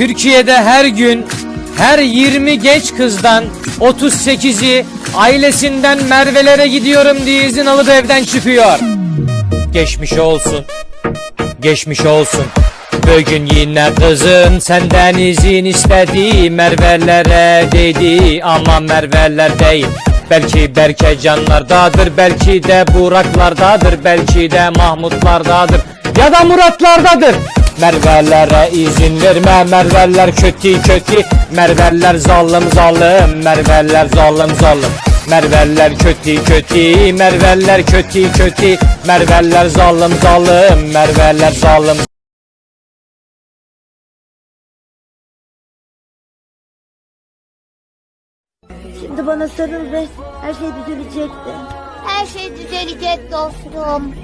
Türkiye'de her gün her 20 genç kızdan 38'i ailesinden Merve'lere gidiyorum diye izin alıp evden çıkıyor. Geçmiş olsun. Geçmiş olsun. Bugün yine kızın senden izin istedi Merve'lere dedi ama Merve'ler değil Belki Berke canlardadır belki de Buraklardadır belki de Mahmutlardadır ya da Muratlardadır Merve'lere izin verme Merve'ler kötü kötü. Merve'ler zalim zalim Merve'ler zalim zalim. Merve'ler kötü kötü Merve'ler kötü kötü. Merve'ler zalim zalim Merve'ler zalim. Şimdi bana sarıl ve her şey düzelecekti. Her şey düzelecek dostum.